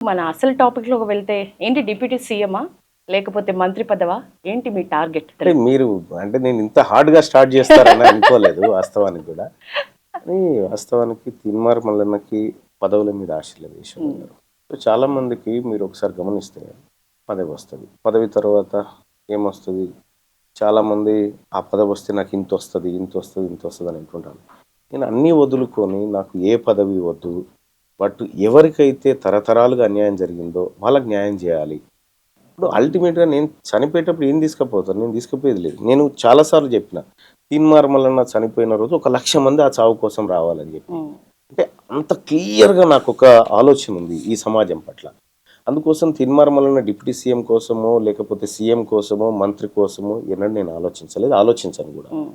మన అసలు టాపిక్లోకి వెళ్తే ఏంటి డిప్యూటీ సీఎమా లేకపోతే మంత్రి పదవా? ఏంటి మీ టార్గెట్ అంటే మీరు అంటే నేను ఇంత హార్డ్గా స్టార్ట్ చేస్తారని అనుకోలేదు వాస్తవానికి కూడా. వాస్తవానికి తిన్మార్ మల్లన్నకి పదవుల మీద ఆశలు వేసి ఉన్నారు సో చాలా మందికి మీరు ఒకసారి గమనిస్తే పదవి వస్తుంది. పదవి తర్వాత ఏమొస్తుంది? చాలా మంది ఆ పదవి వస్తే నాకు ఇంత వస్తుంది ఇంత వస్తుంది ఇంత వస్తుంది అని అంటుంటాను నేను అన్నీ వదులుకొని నాకు ఏ పదవి వద్దు బట్ ఎవరికైతే తరతరాలుగా అన్యాయం జరిగిందో వాళ్ళకి న్యాయం చేయాలి. ఇప్పుడు అల్టిమేట్గా నేను చనిపోయేటప్పుడు ఏం తీసుకుపోతాను? నేను తీసుకుపోయేది లేదు. నేను చాలాసార్లు చెప్పిన తీన్మార్ మల్లన్న చనిపోయిన రోజు ఒక లక్ష మంది ఆ చావు కోసం రావాలని చెప్పి. అంటే అంత క్లియర్గా నాకు ఒక ఆలోచన ఉంది ఈ సమాజం పట్ల. అందుకోసం తిన్మార్ మల్లన్న డిప్యూటీ సీఎం కోసమో లేకపోతే సీఎం కోసమో మంత్రి కోసమో ఎన్నడూ నేను ఆలోచించలేదు. ఆలోచించను కూడా.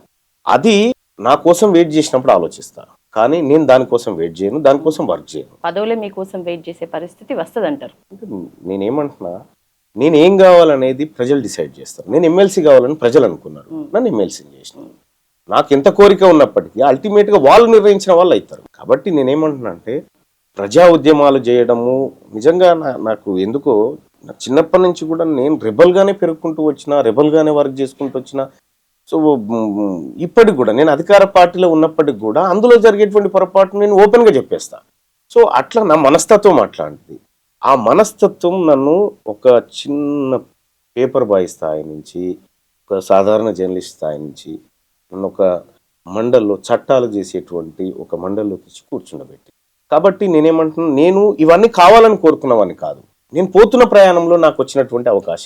అది నా కోసం వెయిట్ చేసినప్పుడు ఆలోచిస్తా. కానీ నేను దానికోసం వెయిట్ చేయను దానికోసం వర్క్ చేయను. పదవులే మీకోసం వెయిట్ చేసే పరిస్థితి వస్తుంది అంటారు అంటే నేనేమంటున్నా నేను ఏం కావాలనేది ప్రజలు డిసైడ్ చేస్తారు. నేను ఎమ్మెల్సీ కావాలని ప్రజలు అనుకున్నారు. నన్ను ఎమ్మెల్సీ చేసిన నాకు ఎంత కోరిక ఉన్నప్పటికీ అల్టిమేట్గా వాళ్ళు నిర్ణయించిన వాళ్ళు అవుతారు కాబట్టి నేనేమంటున్నా అంటే ప్రజా ఉద్యమాలు చేయడము నిజంగా నాకు ఎందుకో చిన్నప్పటి నుంచి కూడా నేను రెబల్ గానే పెరుగుకుంటూ వచ్చిన రెబల్ గానే వర్క్ చేసుకుంటూ వచ్చిన సో ఇప్పటికి కూడా నేను అధికార పార్టీలో ఉన్నప్పటికి కూడా అందులో జరిగేటువంటి పొరపాటు నేను ఓపెన్గా చెప్పేస్తా. సో అట్లా నా మనస్తత్వం అట్లాంటిది. ఆ మనస్తత్వం నన్ను ఒక చిన్న పేపర్ బాయ్ స్థాయి నుంచి ఒక సాధారణ జర్నలిస్ట్ స్థాయి నుంచి నన్ను ఒక మండల్లో చట్టాలు చేసేటువంటి ఒక మండల్లో తెచ్చి కూర్చుండబెట్టి కాబట్టి నేనేమంటున్నాను నేను ఇవన్నీ కావాలని కోరుకున్నవని కాదు. నేను పోతున్న ప్రయాణంలో నాకు వచ్చినటువంటి అవకాశం